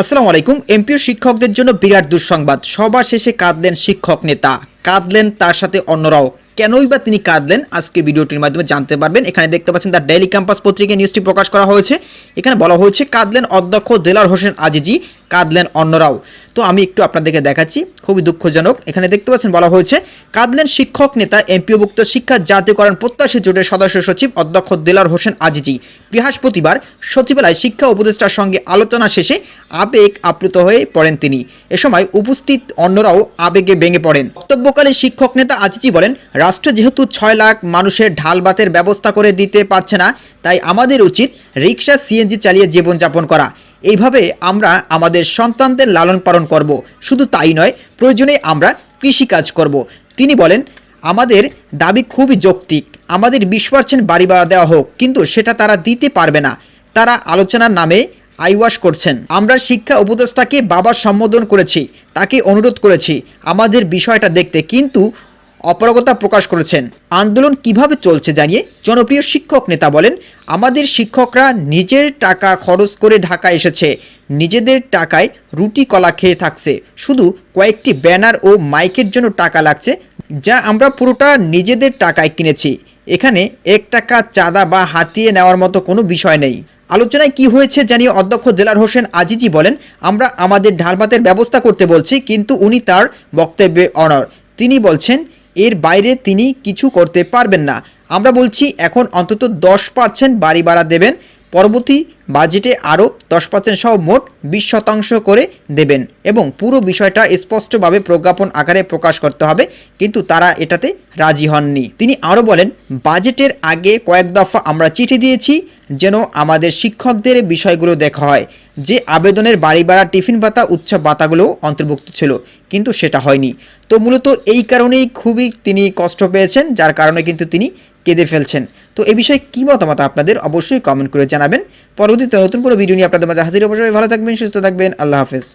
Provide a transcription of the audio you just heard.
আসসালামু আলাইকুম। এমপিও শিক্ষকদের জন্য বিরাট দুঃসংবাদ। সবার শেষে কাঁদলেন শিক্ষক নেতা। কাঁদলেন তার সাথে অন্যরাও। কেনই বা তিনি কাঁদলেন? আজকে ভিডিওটির মাধ্যমে জানতে পারবেন। এখানে দেখতে পাচ্ছেন তার ডেইলি ক্যাম্পাস পত্রিকায় নিউজটি প্রকাশ করা হয়েছে। এখানে বলা হয়েছে, কাঁদলেন অধ্যক্ষ দেলার হোসেন আজিজি। কাঁদলেন অন্যরাও। তো আমি একটু আপনাদেরকে দেখাচ্ছি, খুবই দুঃখজনক। এখানে দেখতে পাচ্ছেন বলা হয়েছে, কাঁদলেন শিক্ষক নেতা, এমপিওভুক্ত শিক্ষা জাতীয়করণ প্রত্যাশী জোটের সদস্য সচিব অধ্যক্ষ দেলার হোসেন আজিজি। বৃহস্পতিবার সচিবালয় শিক্ষা উপদেষ্টার সঙ্গে আলোচনা শেষে আবেগ আপ্লুত হয়ে পড়েন তিনি। এ সময় উপস্থিত অন্যরাও আবেগে ভেঙে পড়েন। বক্তব্যকালে শিক্ষক নেতা আজিজি বলেন, রাষ্ট্র যেহেতু ছয় লাখ মানুষের ঢাল ব্যবস্থা করে দিতে পারছে না, তাই আমাদের উচিত রিক্সা সিএনজি চালিয়ে জীবনযাপন করা। এইভাবে আমরা আমাদের সন্তানদের লালন পালন করব। শুধু তাই নয়, প্রয়োজনে আমরা কৃষিকাজ করব। তিনি বলেন, আমাদের দাবি খুবই যৌক্তিক। আমাদের বিশ পার্সেন্ট বাড়ি ভাড়া দেওয়া হোক, কিন্তু সেটা তারা দিতে পারবে না। তারা আলোচনার নামে আইওয়াশ করছেন। আমরা শিক্ষা উপদেষ্টাকে বাবা সম্বোধন করেছি, তাকে অনুরোধ করেছি, আমাদের বিষয়টা দেখতে। কিন্তু অপারগতা প্রকাশ করেছেন। আন্দোলন কীভাবে চলছে জানিয়ে জনপ্রিয় শিক্ষক নেতা বলেন, আমাদের শিক্ষকরা নিজের টাকা খরচ করে ঢাকা এসেছে, নিজেদের টাকায় রুটি কলা খেয়ে থাকছে। শুধু কয়েকটি ব্যানার ও মাইকের জন্য টাকা লাগছে, যা আমরা পুরোটা নিজেদের টাকায় কিনেছি। এখানে এক টাকা চাঁদা বা হাতিয়ে নেওয়ার মতো কোনো বিষয় নেই। আলোচনায় কি হয়েছে জানিয়ে অধ্যক্ষ দেলার হোসেন আজিজি বলেন, আমরা আমাদের ঢালভাতের ব্যবস্থা করতে বলছি, কিন্তু উনি তার বক্তব্যে অনর তিনি বলছেন এর বাইরে তিনি কিছু করতে পারবেন না। আমরা বলছি, এখন অন্তত দশ পার্সেন্ট বাড়ি ভাড়া দেবেন। পরবর্তী বাজেটে আরও দশ পার্সেন্ট সহ মোট বিশ শতাংশ করে দেবেন এবং পুরো বিষয়টা স্পষ্টভাবে প্রজ্ঞাপন আকারে প্রকাশ করতে হবে, কিন্তু তারা এটাতে রাজি হননি। তিনি আরও বলেন, বাজেটের আগে কয়েক দফা আমরা চিঠি দিয়েছি যেন আমাদের শিক্ষকদের বিষয়গুলো দেখা হয়, যে আবেদনের বাড়ি ভাড়া, টিফিন পাতা উৎসব ভাতাগুলো অন্তর্ভুক্ত ছিল, কিন্তু সেটা হয়নি। তো মূলত এই কারণেই খুবই তিনি কষ্ট পেয়েছেন, যার কারণে কিন্তু তিনি কেঁদে ফেলছেন। তো এ বিষয়ে কী মতামত আপনাদের অবশ্যই কমেন্ট করে জানাবেন। পরবর্তীতে নতুন কোনো ভিডিও নিয়ে আপনাদের মাঝে হাজির অবশ্যই ভালো থাকবেন, সুস্থ থাকবেন, আল্লাহ হাফেজ।